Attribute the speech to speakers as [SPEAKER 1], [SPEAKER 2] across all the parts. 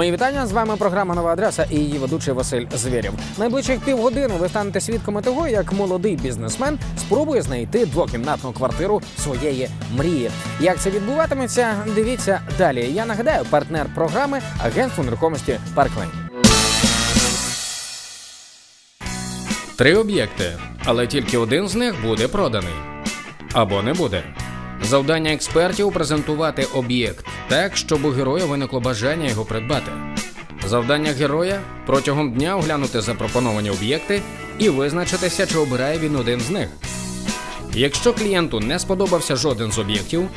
[SPEAKER 1] Мої вітання з вами програма Нова адреса і її ведучий Василь Звєрєв. Найближчих півгодини ви станете свідками того, як молодий бізнесмен спробує знайти двокімнатну квартиру своєї мрії. Як це відбуватиметься? Дивіться далі. Я нагадаю, партнер програми агентство нерухомості Парклейн. Три об'єкти, але тільки один з них буде проданий або не буде. Завдання експертів презентувати об'єкт так, щоб у героя виникло бажання його придбати. Завдання героя протягом дня оглянути запропоновані об'єкти і визначитися, чи обирає він один з них. Якщо клієнту не сподобався жоден з об'єктів,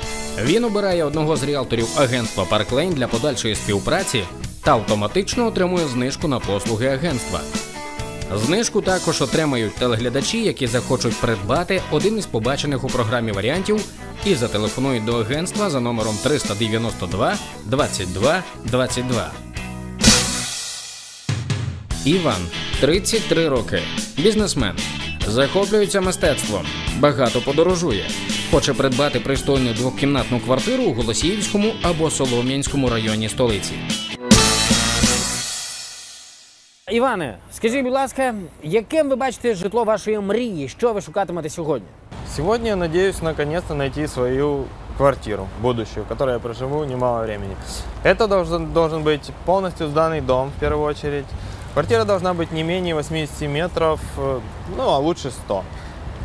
[SPEAKER 1] він обирає одного з ріалторів агентства Парклейн для подальшої співпраці та автоматично отримує знижку на послуги агентства. Знижку також отримають телеглядачі, які захочуть придбати один із побачених у програмі варіантів і зателефонують до агентства за номером 392 22 22. Іван 33 роки. Бізнесмен. Захоплюється мистецтвом. Багато подорожує. Хоче придбати пристойну двокімнатну квартиру у Голосіївському або Солом'янському районі столиці. Іване, скажіть, будь ласка, яким ви бачите житло вашої мрії? Що ви шукатимете сьогодні?
[SPEAKER 2] Сегодня я надеюсь наконец-то найти свою квартиру будущую, в которой я проживу немало времени. Это должен, должен быть полностью сданный дом в первую очередь. Квартира должна быть не менее 80 метров, э, ну а лучше 100.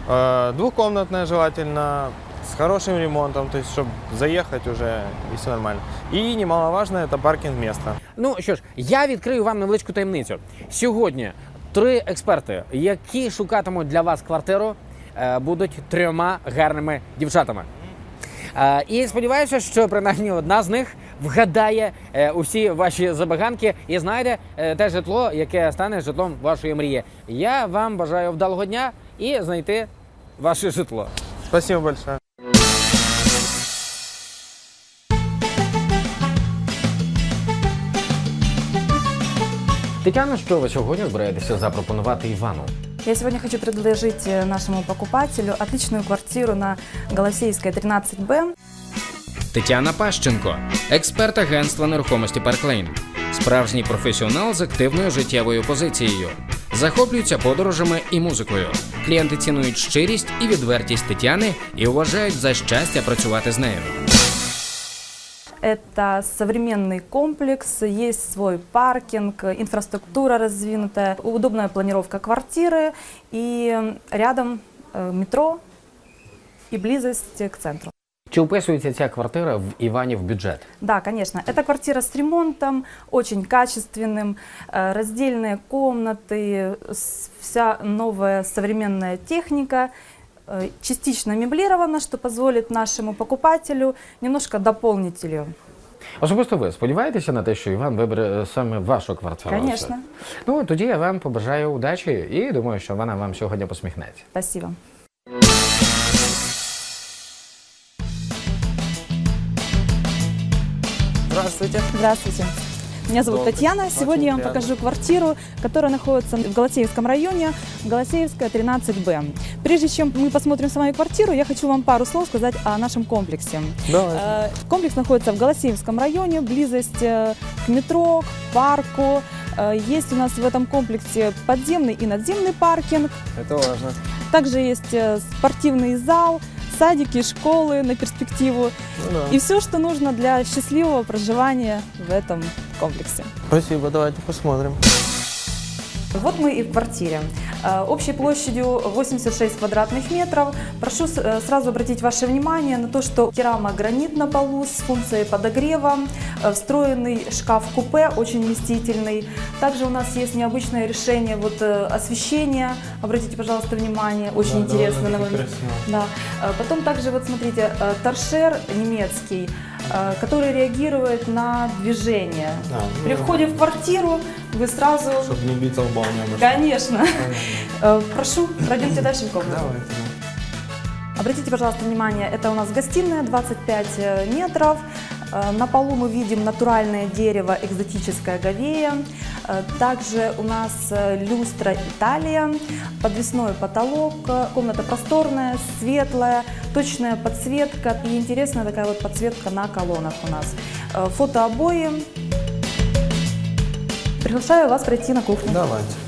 [SPEAKER 2] Э, Двухкомнатная желательно, с хорошим ремонтом, то есть чтобы заехать уже и все нормально. И немаловажно это паркинг место.
[SPEAKER 1] Ну що ж, я відкрию вам невеличку таємницю. Сьогодні три експерти, які шукатимуть для вас квартиру, е, будуть трьома гарними дівчатами. Е, І сподіваюся, що принаймні одна з них вгадає е, усі ваші забаганки і знайде те житло, яке стане житлом вашої мрії. Я вам бажаю вдалого дня і знайти ваше житло.
[SPEAKER 2] Спасибо большое.
[SPEAKER 1] Тетяна, що ви сьогодні збираєтеся запропонувати Івану?
[SPEAKER 3] Я сегодня хочу предложить э, нашему покупателю отличную квартиру на Голосеевской 13Б.
[SPEAKER 1] Тетяна Пащенко, експерт агентства нерухомості Парклейн, справжній професіонал з активною життєвою позицією Захоплюється подорожами і музикою. Клієнти цінують щирість і відвертість Тетяни і вважають за щастя працювати з нею.
[SPEAKER 3] Это современный комплекс, есть свой паркинг, инфраструктура развинутая, удобная планировка квартиры и рядом э, метро и близость к центру.
[SPEAKER 1] Чи вписується ця квартира в Іванів бюджет?
[SPEAKER 3] Да, конечно. Это квартира с ремонтом, очень качественным, э, раздельные комнаты, с- вся новая современная техника, э, частично меблирована, что позволит нашему покупателю немножко дополнить ее.
[SPEAKER 1] Особисто ви сподіваєтеся на те, що Іван вибере саме вашу квартиру?
[SPEAKER 3] Конечно.
[SPEAKER 1] Ну тоді я вам побажаю удачі і думаю, що вона вам сьогодні посміхнеться.
[SPEAKER 3] Спасибо.
[SPEAKER 2] Здравствуйте.
[SPEAKER 3] Здравствуйте. Меня зовут
[SPEAKER 2] Добрый.
[SPEAKER 3] Татьяна.
[SPEAKER 2] Очень
[SPEAKER 3] Сегодня я вам
[SPEAKER 2] приятно.
[SPEAKER 3] покажу квартиру, которая находится в Голосеевском районе, Голосеевская 13Б. Прежде чем мы посмотрим с вами квартиру, я хочу вам пару слов сказать о нашем комплексе.
[SPEAKER 2] Давайте.
[SPEAKER 3] Э, Комплекс находится в Голосеевском районе, близость э, к метро, к парку. Э, Есть у нас в этом комплексе подземный и надземный паркинг.
[SPEAKER 2] Это важно.
[SPEAKER 3] Также есть спортивный зал, садики, школы на перспективу.
[SPEAKER 2] Ну да.
[SPEAKER 3] И все, что нужно для счастливого проживания в этом комплексе.
[SPEAKER 2] Спасибо, давайте посмотрим.
[SPEAKER 3] Вот мы и в квартире. Э, Общей площадью 86 квадратных метров. Прошу э, сразу обратить ваше внимание на то, что керамогранит на полу с функцией подогрева, э, встроенный шкаф-купе, очень вместительный. Также у нас есть необычное решение вот, освещения. Обратите, пожалуйста, внимание, очень интересно. на мой взгляд. Да. Э, Потом также, вот смотрите, торшер немецкий, который реагирует на движение. При входе в квартиру вы сразу...
[SPEAKER 2] Чтобы не биться лбом немножко.
[SPEAKER 3] Конечно. Э, Прошу, пройдемте дальше в комнату.
[SPEAKER 2] Давайте.
[SPEAKER 3] Обратите, пожалуйста, внимание, это у нас гостиная 25 метров. Э, На полу мы видим натуральное дерево, экзотическая говея. Э, Также у нас э, люстра Италия, подвесной потолок, э, комната просторная, светлая, точная подсветка и интересная такая вот подсветка на колоннах у нас. Фотообои, Приглашаю вас пройти на кухню.
[SPEAKER 2] Давайте.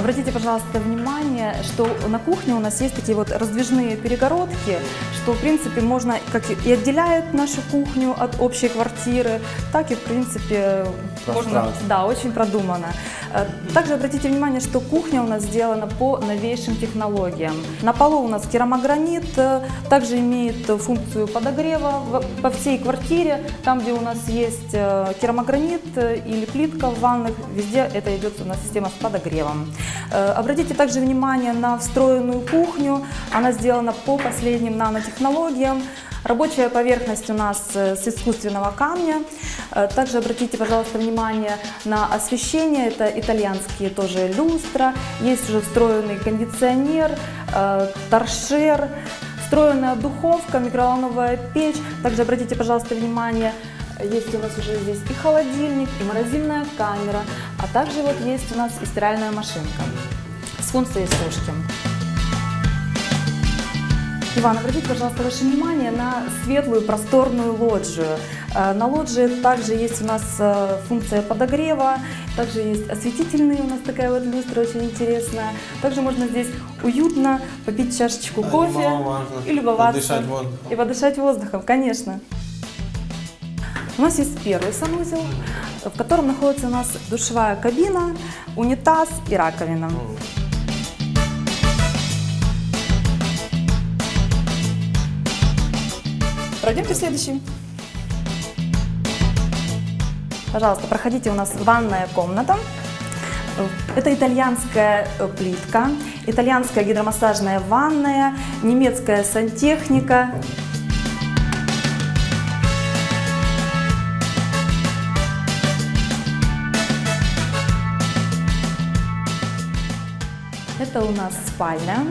[SPEAKER 3] Обратите, пожалуйста, внимание, что на кухне у нас есть такие вот раздвижные перегородки, что, в принципе, можно как и отделяет нашу кухню от общей квартиры, так и, в принципе, можно, да, очень продумано. Э, Также обратите внимание, что кухня у нас сделана по новейшим технологиям. На полу у нас керамогранит, э, также имеет функцию подогрева по всей квартире. Там, где у нас есть э, керамогранит или плитка в ванных, везде это идет у нас система с подогревом. Обратите также внимание на встроенную кухню. Она сделана по последним нанотехнологиям. Рабочая поверхность у нас э, с искусственного камня. Э, Также обратите, пожалуйста, внимание на освещение. Это итальянские тоже люстра. Есть уже встроенный кондиционер, э, торшер, встроенная духовка, микроволновая печь. Также обратите, пожалуйста, внимание, есть у нас уже здесь и холодильник, и морозильная камера, а также вот есть у нас и стиральная машинка с функцией сушки. Иван, обратите, пожалуйста, ваше внимание на светлую просторную лоджию. Э, На лоджии также есть у нас э, функция подогрева, также есть осветительные у нас такая вот люстра очень интересная. Также можно здесь уютно попить чашечку кофе
[SPEAKER 2] Немаловажно.
[SPEAKER 3] и любоваться.
[SPEAKER 2] Подышать.
[SPEAKER 3] И подышать воздухом, конечно. У нас есть первый санузел, в котором находится у нас душевая кабина, унитаз и раковина. Пройдемте в следующий. Пожалуйста, проходите, у нас ванная комната. Это итальянская э, плитка, итальянская гидромассажная ванная, немецкая сантехника. Это у нас спальня.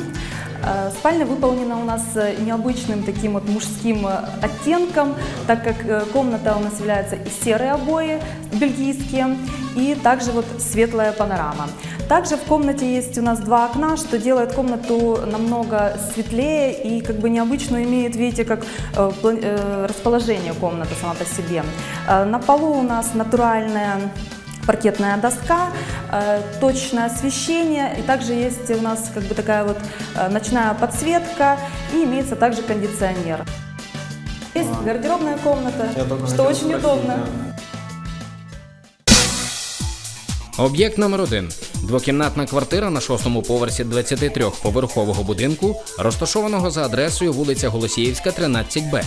[SPEAKER 3] Э, Спальня выполнена у нас э, необычным таким вот мужским э, оттенком, так как комната у нас является и серые обои бельгийские, и также вот светлая панорама. Также в комнате есть у нас два окна, что делает комнату намного светлее и как бы необычно имеет, видите, как расположение комнаты сама по себе. На полу у нас натуральная паркетная доска, э, точное освещение, и также есть у нас как бы такая вот э, ночная подсветка, и имеется также кондиционер. Есть гардеробная комната,
[SPEAKER 2] Я только
[SPEAKER 3] что
[SPEAKER 2] хотел
[SPEAKER 3] очень
[SPEAKER 2] спросить,
[SPEAKER 3] удобно.
[SPEAKER 2] да.
[SPEAKER 1] Об'єкт номер 1 Двокімнатна квартира на шостому поверсі 23-поверхового будинку, розташованого за адресою вулиця Голосіївська, 13Б.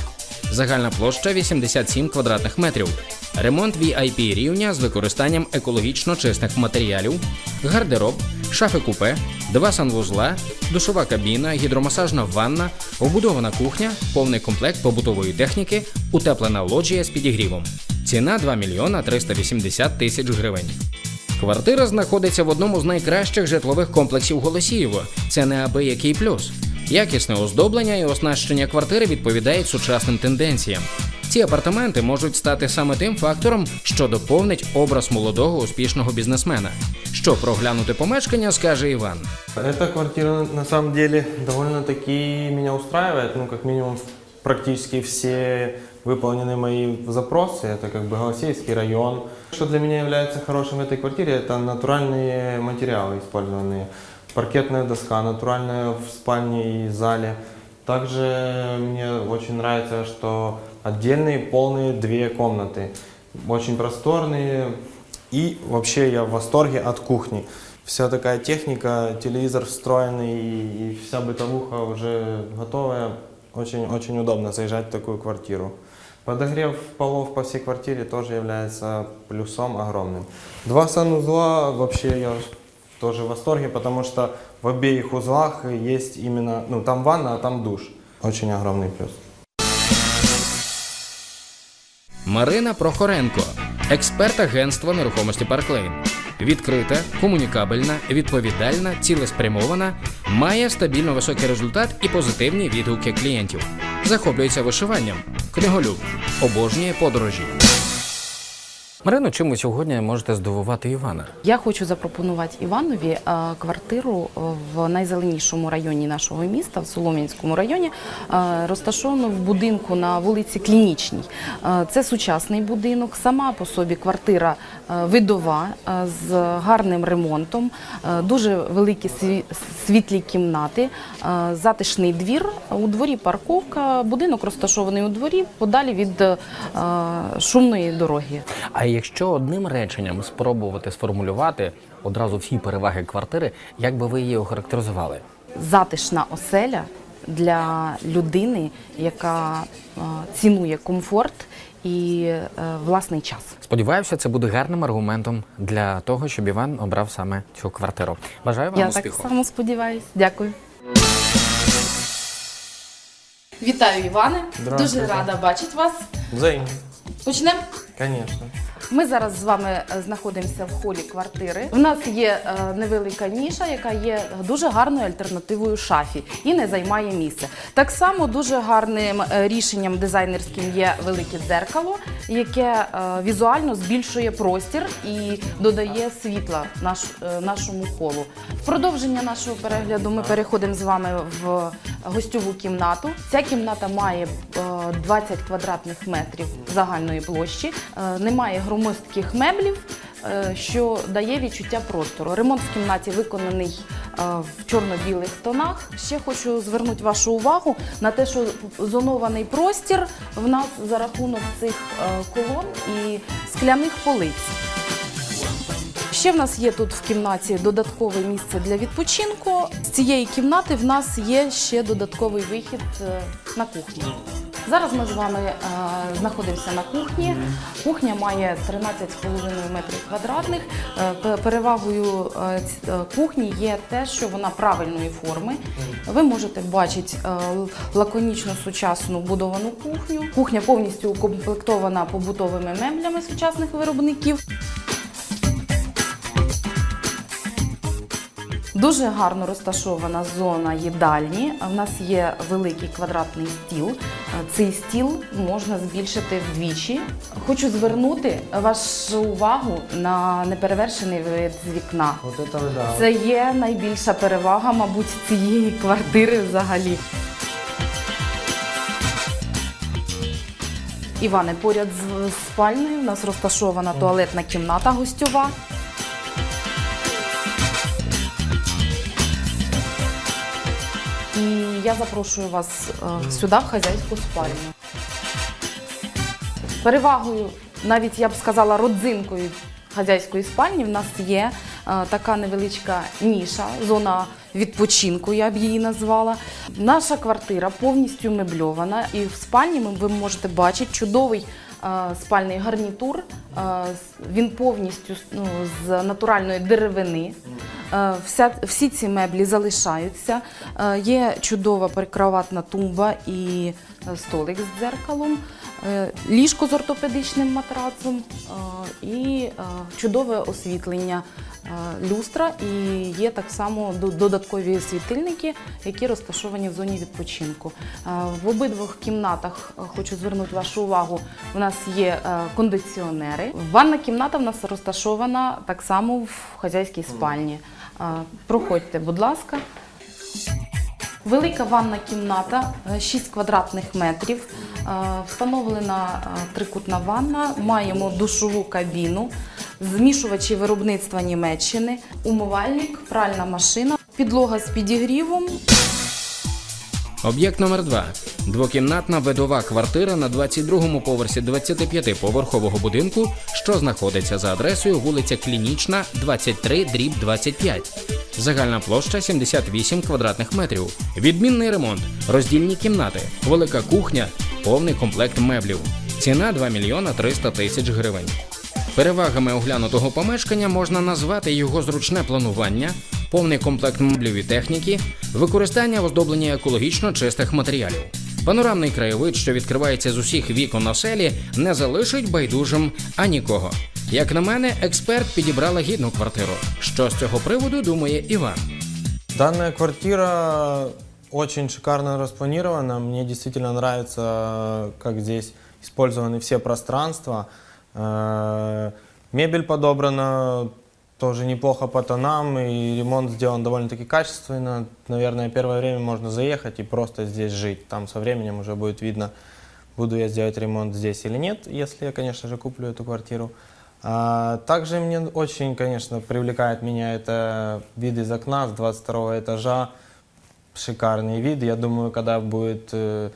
[SPEAKER 1] Загальна площа 87 квадратних метрів. Ремонт VIP рівня з використанням екологічно чистих матеріалів, гардероб, шафи купе, два санвузла, душова кабіна, гідромасажна ванна, обудована кухня, повний комплект побутової техніки, утеплена лоджія з підігрівом. Ціна 2 мільйона 380 тисяч гривень. Квартира знаходиться в одному з найкращих житлових комплексів Голосіїво. Це неабиякий плюс. Якісне оздоблення і оснащення квартири відповідають сучасним тенденціям. Ці апартаменти можуть стати саме тим фактором, що доповнить образ молодого успішного бізнесмена. Що проглянути помешкання, скаже Іван.
[SPEAKER 2] Эта квартира на самом деле довольно-таки меня устраивает. Ну, как минимум, практически все выполнены мои запросы. Это как бы Голосеевский район. Что для меня является хорошим в этой квартире, это натуральные материалы использованные. Паркетная доска, натуральная в спальне и зале. Также мне очень нравится, что отдельные полные две комнаты. Очень просторные. И вообще я в восторге от кухни. Вся такая техника, телевизор встроенный и, вся бытовуха уже готовая. Очень-очень удобно заезжать в такую квартиру. Подогрев полов по всей квартире тоже является плюсом огромным. Два санузла вообще я тоже в восторге, потому что в обеих узлах есть именно, ну там ванна, а там душ. Очень огромный плюс.
[SPEAKER 1] Марина Прохоренко, експерт агентства нерухомості Парклейн. Відкрита, комунікабельна, відповідальна, цілеспрямована, має стабільно високий результат і позитивні відгуки клієнтів. Захоплюється вишиванням, книголюб, обожнює подорожі. Марино, чим ви сьогодні можете здивувати Івана?
[SPEAKER 4] Я хочу запропонувати Іванові е, квартиру е, в найзеленішому районі нашого міста, в Солом'янському районі, е, розташовану в будинку на вулиці Клінічній. Це сучасний будинок, сама по собі квартира видова з гарним ремонтом, дуже великі світлі кімнати, затишний двір. У дворі парковка, будинок розташований у дворі, подалі від шумної дороги.
[SPEAKER 1] А якщо одним реченням спробувати сформулювати одразу всі переваги квартири, як би ви її охарактеризували?
[SPEAKER 4] затишна оселя для людини, яка е, цінує комфорт і е, власний час.
[SPEAKER 1] Сподіваюся, це буде гарним аргументом для того, щоб Іван обрав саме цю квартиру. Бажаю вам
[SPEAKER 4] Я
[SPEAKER 1] успіху.
[SPEAKER 4] так само сподіваюся. Дякую. Вітаю, Іване. Дуже рада бачити вас.
[SPEAKER 2] Взаимно.
[SPEAKER 4] Почнемо.
[SPEAKER 2] Конечно.
[SPEAKER 4] Ми зараз з вами е, знаходимося в холі квартири. В нас є е, невелика ніша, яка є дуже гарною альтернативою шафі і не займає місце. Так само дуже гарним е, рішенням дизайнерським є велике дзеркало, яке візуально збільшує простір і додає світла наш, нашому холу. В продовження нашого перегляду ми переходимо з вами в гостьову кімнату. Ця кімната має е, 20 квадратних метрів загальної площі, е, немає громоздких меблів, е, що дає відчуття простору. Ремонт в кімнаті виконаний е, в чорно-білих тонах. Ще хочу звернути вашу увагу на те, що зонований простір в нас за рахунок цих е, колон і скляних полиць. Ще в нас є тут в кімнаті додаткове місце для відпочинку. З цієї кімнати в нас є ще додатковий вихід е, на кухню. Зараз ми з вами е, знаходимося на кухні. Кухня має 13,5 метрів квадратних. Е, перевагою е, е, кухні є те, що вона правильної форми. Ви можете бачити е, лаконічно сучасну будовану кухню. Кухня повністю укомплектована побутовими меблями сучасних виробників. Дуже гарно розташована зона їдальні. У нас є великий квадратний стіл. Цей стіл можна збільшити вдвічі. Хочу звернути вашу увагу на неперевершений вид з вікна. Це є найбільша перевага, мабуть, цієї квартири взагалі. Іване, поряд з спальнею у нас розташована туалетна кімната гостьова. І я запрошую вас е, сюди, в хазяйську спальню. Перевагою, навіть я б сказала, родзинкою хазяйської спальні в нас є е, така невеличка ніша, зона відпочинку, я б її назвала. Наша квартира повністю мебльована, і в спальні ви можете бачити чудовий спальний гарнітур. Е, Він повністю ну, з натуральної деревини. Е, Вся, всі ці меблі залишаються. Е, Є чудова прикроватна тумба і е, столик з дзеркалом, е, ліжко з ортопедичним матрацом е, і е, чудове освітлення е, люстра. І є так само додаткові світильники, які розташовані в зоні відпочинку. Е, В обидвох кімнатах е, хочу звернути вашу увагу. У нас є е, кондиціонери. Ванна кімната в нас розташована так само в хазяйській спальні. Е, Проходьте, будь ласка. Велика ванна кімната, е, 6 квадратних метрів. Е, Встановлена е, трикутна ванна. Маємо душову кабіну, змішувачі виробництва Німеччини, умивальник, пральна машина, підлога з підігрівом,
[SPEAKER 1] Об'єкт номер 2 Двокімнатна видова квартира на 22-му поверсі 25-поверхового будинку, що знаходиться за адресою вулиця Клінічна, 23, дріб 25. Загальна площа 78 квадратних метрів. Відмінний ремонт, роздільні кімнати, велика кухня, повний комплект меблів. Ціна 2 мільйона 300 тисяч гривень. Перевагами оглянутого помешкання можна назвати його зручне планування, повний комплект меблів і техніки, використання в оздобленні екологічно чистих матеріалів. Панорамний краєвид, що відкривається з усіх вікон оселі, не залишить байдужим анікого. Як на мене, експерт підібрала гідну квартиру. Що з цього приводу думає Іван?
[SPEAKER 2] Данная квартира очень шикарно распланирована. Мне действительно нравится, как здесь использованы все пространства. Э, Мебель подобрана тоже неплохо по тонам, и ремонт сделан довольно-таки качественно. Наверное, первое время можно заехать и просто здесь жить. Там со временем уже будет видно, буду я сделать ремонт здесь или нет, если я, конечно же, куплю эту квартиру. А, также мне очень, конечно, привлекает меня это вид из окна с 22 этажа. Шикарный вид. Я думаю, когда будет э,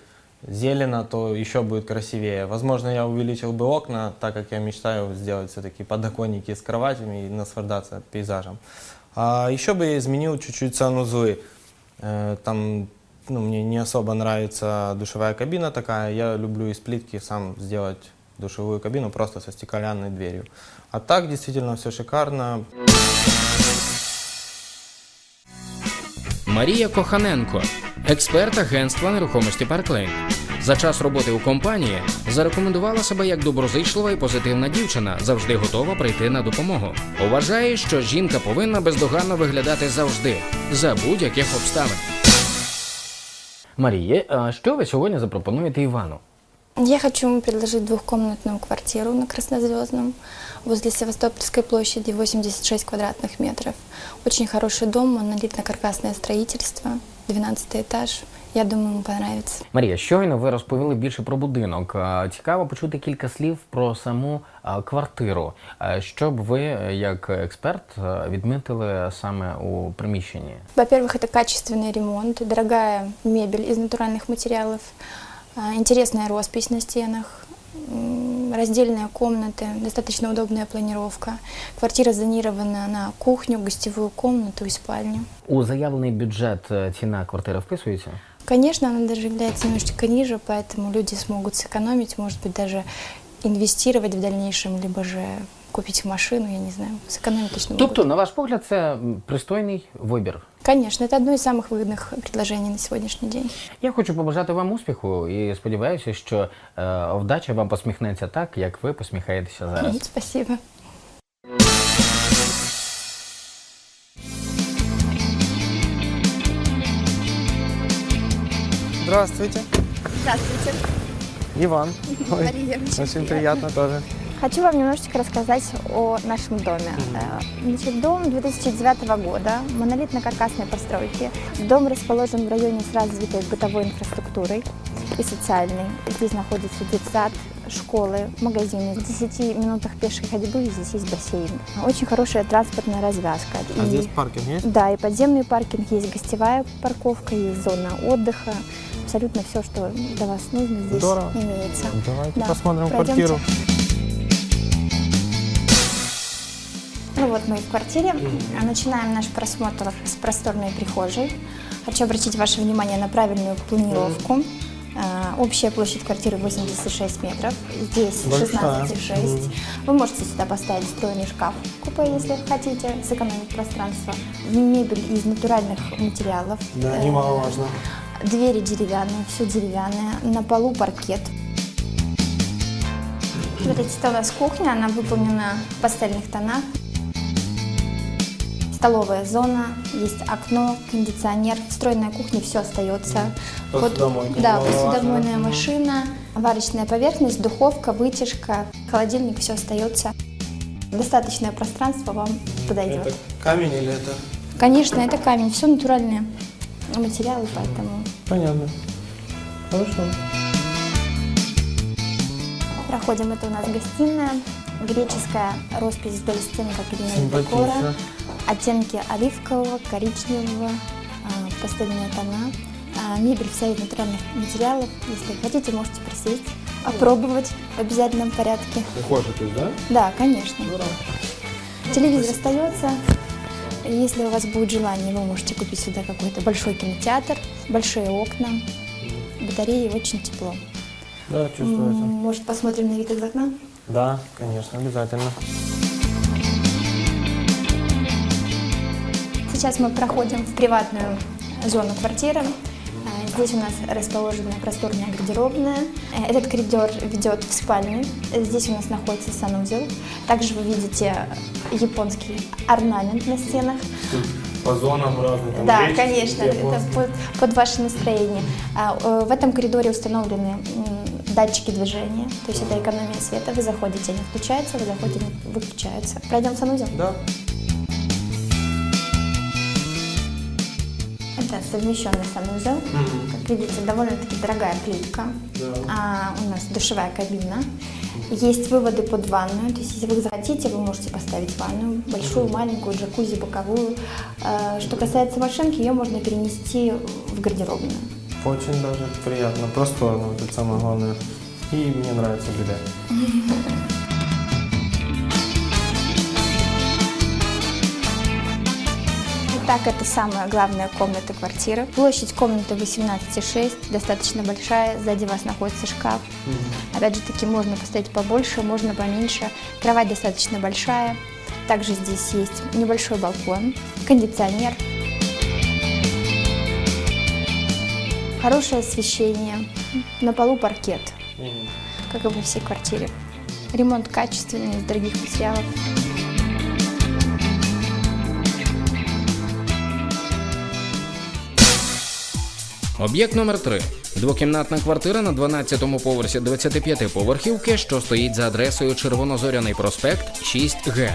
[SPEAKER 2] зелено, то еще будет красивее. Возможно, я увеличил бы окна, так как я мечтаю сделать все-таки подоконники с кроватями и наслаждаться пейзажем. А еще бы я изменил чуть-чуть санузлы. Э, Там ну, мне не особо нравится душевая кабина такая. Я люблю из плитки сам сделать душевую кабину просто со стеклянной дверью. А так действительно все шикарно.
[SPEAKER 1] Марія Коханенко, експерт агентства нерухомості Парклейн. За час роботи у компанії зарекомендувала себе як доброзичлива і позитивна дівчина, завжди готова прийти на допомогу. Вважає, що жінка повинна бездоганно виглядати завжди за будь-яких обставин.
[SPEAKER 5] Марія, а що ви сьогодні запропонуєте Івану?
[SPEAKER 6] Я хочу ему предложить двухкомнатную квартиру на Краснозвездном возле Севастопольской площади 86 квадратных метров. Очень хороший дом, монолитно-каркасное строительство, 12 этаж. Я думаю, ему понравится.
[SPEAKER 5] Марія, щойно ви розповіли більше про будинок. А, Цікаво почути кілька слів про саму а, квартиру. А, Що б ви, е, як експерт, е, відмітили саме у приміщенні?
[SPEAKER 6] Во-первых, это качественный ремонт, дорогая мебель из натуральных материалов, а, интересная роспись на стенах, м, раздельные комнаты, достаточно удобная планировка. Квартира зонирована на кухню, гостевую комнату и спальню.
[SPEAKER 5] У заявлений бюджет е, ціна квартири вписується?
[SPEAKER 6] Конечно, она даже является немножечко ниже, поэтому люди смогут сэкономить, может быть, даже инвестировать в дальнейшем, либо же купить машину, я не знаю, сэкономить точно могут.
[SPEAKER 5] Тобто, на ваш погляд, це м, пристойний вибір.
[SPEAKER 6] Конечно, это одно из самых выгодных предложений на сегодняшний день.
[SPEAKER 5] Я хочу побажати вам успіху і сподіваюся, що е, вдача вам посміхнеться так, як ви посміхаєтеся зараз.
[SPEAKER 6] Спасибо.
[SPEAKER 2] Здравствуйте.
[SPEAKER 7] Здравствуйте,
[SPEAKER 2] Иван. Ой,
[SPEAKER 7] Мария.
[SPEAKER 2] очень приятно тоже.
[SPEAKER 7] Хочу вам немножечко рассказать о нашем доме. Э, Значит, дом 2009 года, монолитно-каркасной постройки. Дом расположен в районе с развитой бытовой инфраструктурой и социальной. Здесь находится детсад, школы, магазины. В 10 минутах пешей ходьбы здесь есть бассейн. Очень хорошая транспортная развязка.
[SPEAKER 2] А
[SPEAKER 7] И-
[SPEAKER 2] здесь паркинг есть?
[SPEAKER 7] Да, и подземный паркинг, есть гостевая парковка, есть зона отдыха. Абсолютно все, что для вас нужно, здесь
[SPEAKER 2] Здорово.
[SPEAKER 7] имеется.
[SPEAKER 2] Давайте
[SPEAKER 7] Да,
[SPEAKER 2] посмотрим
[SPEAKER 7] пройдемте.
[SPEAKER 2] квартиру.
[SPEAKER 7] Ну вот мы в квартире. Начинаем наш просмотр с просторной прихожей. Хочу обратить ваше внимание на правильную планировку. А, Общая площадь квартиры 86 метров. Здесь
[SPEAKER 2] Большая.
[SPEAKER 7] 16,6. Вы можете сюда поставить встроенный шкаф купе, если хотите, сэкономить пространство. Мебель из натуральных материалов.
[SPEAKER 2] Да,
[SPEAKER 7] Э,
[SPEAKER 2] немаловажно.
[SPEAKER 7] Двери деревянные, все деревянное. На полу паркет. Смотрите, это у нас кухня, она выполнена в пастельных тонах. Столовая зона, есть окно, кондиционер. Встроенная кухня, все остается.
[SPEAKER 2] Посудомойка
[SPEAKER 7] да, посудомойная машина, варочная поверхность, духовка, вытяжка, холодильник, все остается. Достаточное пространство вам подойдет.
[SPEAKER 2] камень или это?
[SPEAKER 7] Конечно, это камень, все натуральные материалы, поэтому
[SPEAKER 2] Понятно. Хорошо.
[SPEAKER 7] Проходим, это у нас гостиная, греческая роспись вдоль стен, как элемент декора. Оттенки оливкового, коричневого, а, пастельные тона, А, мебель вся из натуральных материалов. Если хотите, можете присесть, опробовать в обязательном порядке.
[SPEAKER 2] Тут, да?
[SPEAKER 7] Да, конечно. Телевизор остается. Если у вас будет желание, вы можете купить сюда какой-то большой кинотеатр, большие окна, батареи, очень тепло.
[SPEAKER 2] Да, чувствуется.
[SPEAKER 7] Может, посмотрим на вид из окна?
[SPEAKER 2] Да, конечно, обязательно.
[SPEAKER 7] Сейчас мы проходим в приватную зону квартиры. А, Здесь у нас расположена просторная гардеробная. Э, Этот коридор ведет в спальню. Здесь у нас находится санузел. Также вы видите японский орнамент на стенах.
[SPEAKER 2] По зонам разным.
[SPEAKER 7] Да,
[SPEAKER 2] греческий,
[SPEAKER 7] конечно, это под, под ваше настроение. А, э, В этом коридоре установлены датчики движения, то есть это экономия света. Вы заходите, они включаются, вы заходите, они выключаются. Пройдем санузел.
[SPEAKER 2] Да.
[SPEAKER 7] совмещенный санузел. Как видите, довольно-таки дорогая плитка. А, у нас душевая кабина. Есть выводы под ванную. То есть, если вы захотите, вы можете поставить ванную. Большую, маленькую, джакузи, боковую. А, что касается машинки, ее можно перенести в гардеробную.
[SPEAKER 2] Очень даже приятно, просторно, вот это самое главное. И мне нравится беда.
[SPEAKER 7] Итак, это самая главная комната квартиры. Площадь комнаты 18,6, достаточно большая. Сзади вас находится шкаф. Опять же таки, можно поставить побольше, можно поменьше. Кровать достаточно большая. Также здесь есть небольшой балкон, кондиционер. Хорошее освещение. На полу паркет, как и во всей квартире. Ремонт качественный, из дорогих материалов.
[SPEAKER 1] Об'єкт номер 3 Двокімнатна квартира на 12-му поверсі 25-поверхівки, що стоїть за адресою Червонозоряний проспект 6Г.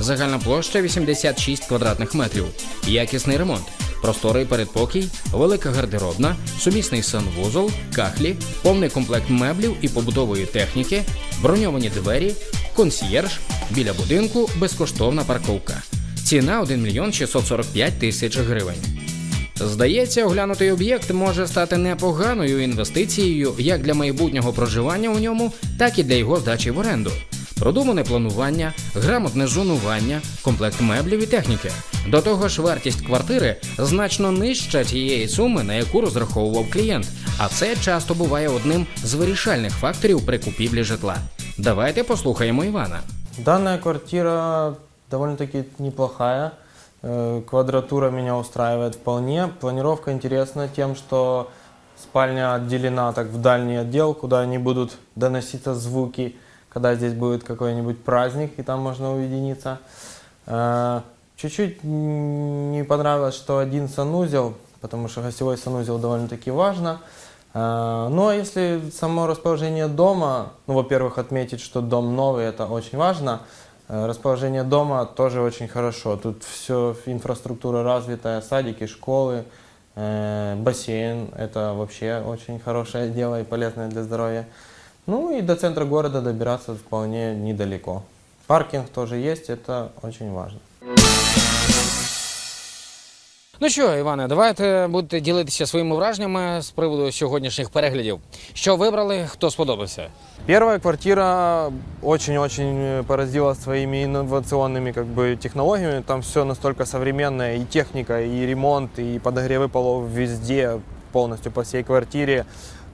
[SPEAKER 1] Загальна площа 86 квадратних метрів. Якісний ремонт. Просторий передпокій, велика гардеробна, сумісний санвузол, кахлі, повний комплект меблів і побутової техніки, броньовані двері, консьєрж, біля будинку безкоштовна парковка. Ціна 1 мільйон 645 тисяч гривень. Здається, оглянутий об'єкт може стати непоганою інвестицією як для майбутнього проживання у ньому, так і для його здачі в оренду. Продумане планування, грамотне зонування, комплект меблів і техніки. До того ж, вартість квартири значно нижча тієї суми, на яку розраховував клієнт, а це часто буває одним з вирішальних факторів при купівлі житла. Давайте послухаємо Івана.
[SPEAKER 2] Данная квартира довольно-таки неплохая. Э, Квадратура меня устраивает вполне. Планировка интересна тем, что спальня отделена так в дальний отдел, куда не будут доноситься звуки, когда здесь будет какой-нибудь праздник, и там можно уединиться. Э, Чуть-чуть не понравилось, что один санузел, потому что гостевой санузел довольно-таки важно. Э, а если само расположение дома, ну, во-первых, отметить, что дом новый, это очень важно. Э, Расположение дома тоже очень хорошо. Тут все, инфраструктура развитая, садики, школы, э, бассейн. Это вообще очень хорошее дело и полезное для здоровья. Ну и до центра города добираться вполне недалеко. Паркинг тоже есть, это очень важно.
[SPEAKER 1] Ну що, Іване, давайте будете ділитися своїми враженнями з приводу сьогоднішніх переглядів. Що вибрали, хто сподобався?
[SPEAKER 2] Первая квартира очень-очень поразила своими инновационными как бы, технологиями. Там все настолько современное, и техника, и ремонт, и подогревы полов везде, полностью по всей квартире.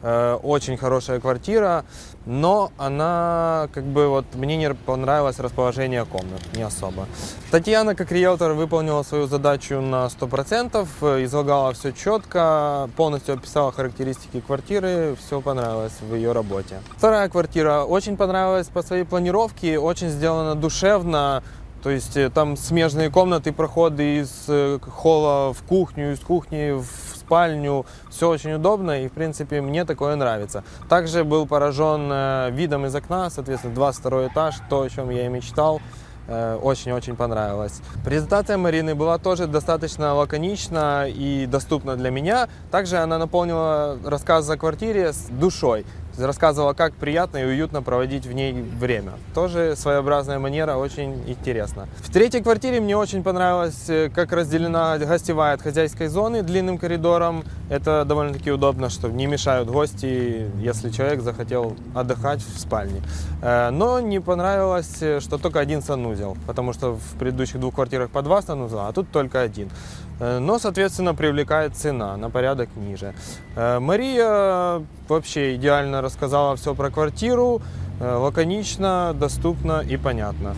[SPEAKER 2] Э, Очень хорошая квартира, но она, как бы, вот мне не понравилось расположение комнат, не особо. Татьяна, как риэлтор, выполнила свою задачу на 100%, э, излагала все четко, полностью описала характеристики квартиры, все понравилось в ее работе. Вторая квартира очень понравилась по своей планировке, очень сделана душевно, то есть э, там смежные комнаты, проходы из холла в кухню, из кухни в спальню. Все очень удобно и, в принципе, мне такое нравится. Также был поражен э, видом из окна, соответственно, 22 этаж, то, о чем я и мечтал. Э, Очень-очень понравилось. Презентация Марины была тоже достаточно лаконична и доступна для меня. Также она наполнила рассказ о квартире с душой. Рассказывала, как приятно и уютно проводить в ней время. Тоже своеобразная манера, очень интересно. В третьей квартире мне очень понравилось, э, как разделена гостевая от хозяйской зоны длинным коридором. Это довольно-таки удобно, что не мешают гости, если человек захотел отдыхать в спальне. Э, Но не понравилось, э, что только один санузел, потому что в предыдущих двух квартирах по два санузла, а тут только один. Э, Но, соответственно, привлекает цена на порядок ниже. Э, Мария вообще идеально рассказала все про квартиру, э, лаконично, доступно и понятно.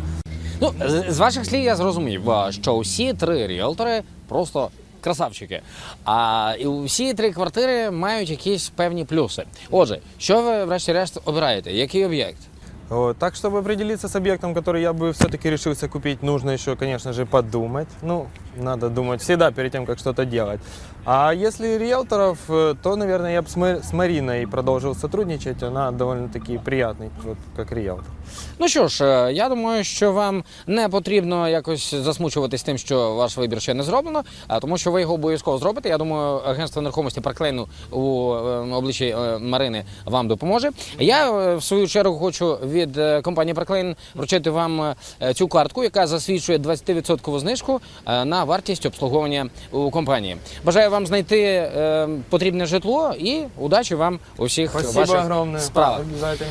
[SPEAKER 1] Ну, з, з ваших слів я зрозумів, а, що усі три ріелтори просто красавчики. А і усі три квартири мають якісь певні плюси. Отже, що ви врешті-решт обираєте? Який об'єкт?
[SPEAKER 2] Вот. Так, чтобы определиться с объектом, который я бы все-таки решился купить, нужно еще, конечно же, подумать. Ну, надо думать всегда перед тем, как что-то делать. А если риэлторов, э, то, наверное, я бы с Ма- с Мариной продолжил сотрудничать. Она довольно-таки приятный, вот, как риэлтор.
[SPEAKER 5] Ну що ж, е, я думаю, що вам не потрібно якось засмучуватись тим, що ваш вибір ще не зроблено, а тому що ви його обов'язково зробите. Я думаю, агентство нерухомості Парклейну у е, обличчі е, Марини вам допоможе. Я е, в свою чергу хочу від компанії Парклейн вручити вам цю картку, яка засвідчує 20% знижку на вартість обслуговування у компанії. Бажаю вам знайти потрібне житло і удачі вам у всіх
[SPEAKER 2] Спасибо
[SPEAKER 5] ваших
[SPEAKER 2] огромное.
[SPEAKER 5] справах.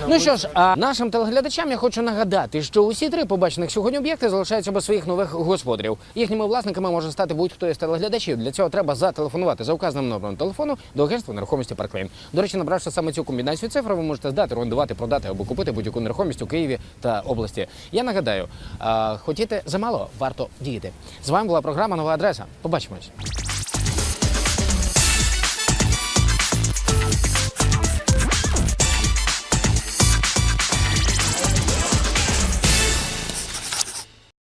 [SPEAKER 5] Ну що ж, а нашим телеглядачам я хочу нагадати, що усі три побачених сьогодні об'єкти залишаються без своїх нових господарів. Їхніми власниками може стати будь-хто із телеглядачів. Для цього треба зателефонувати за указаним номером телефону до агентства нерухомості Парклейн. До речі, набравши саме цю комбінацію цифр, ви можете здати, орендувати, продати або купити будь-яку нерухомість у Києві та області. Я нагадаю, хотіти замало, варто діяти. З вами була програма Нова адреса. Побачимось.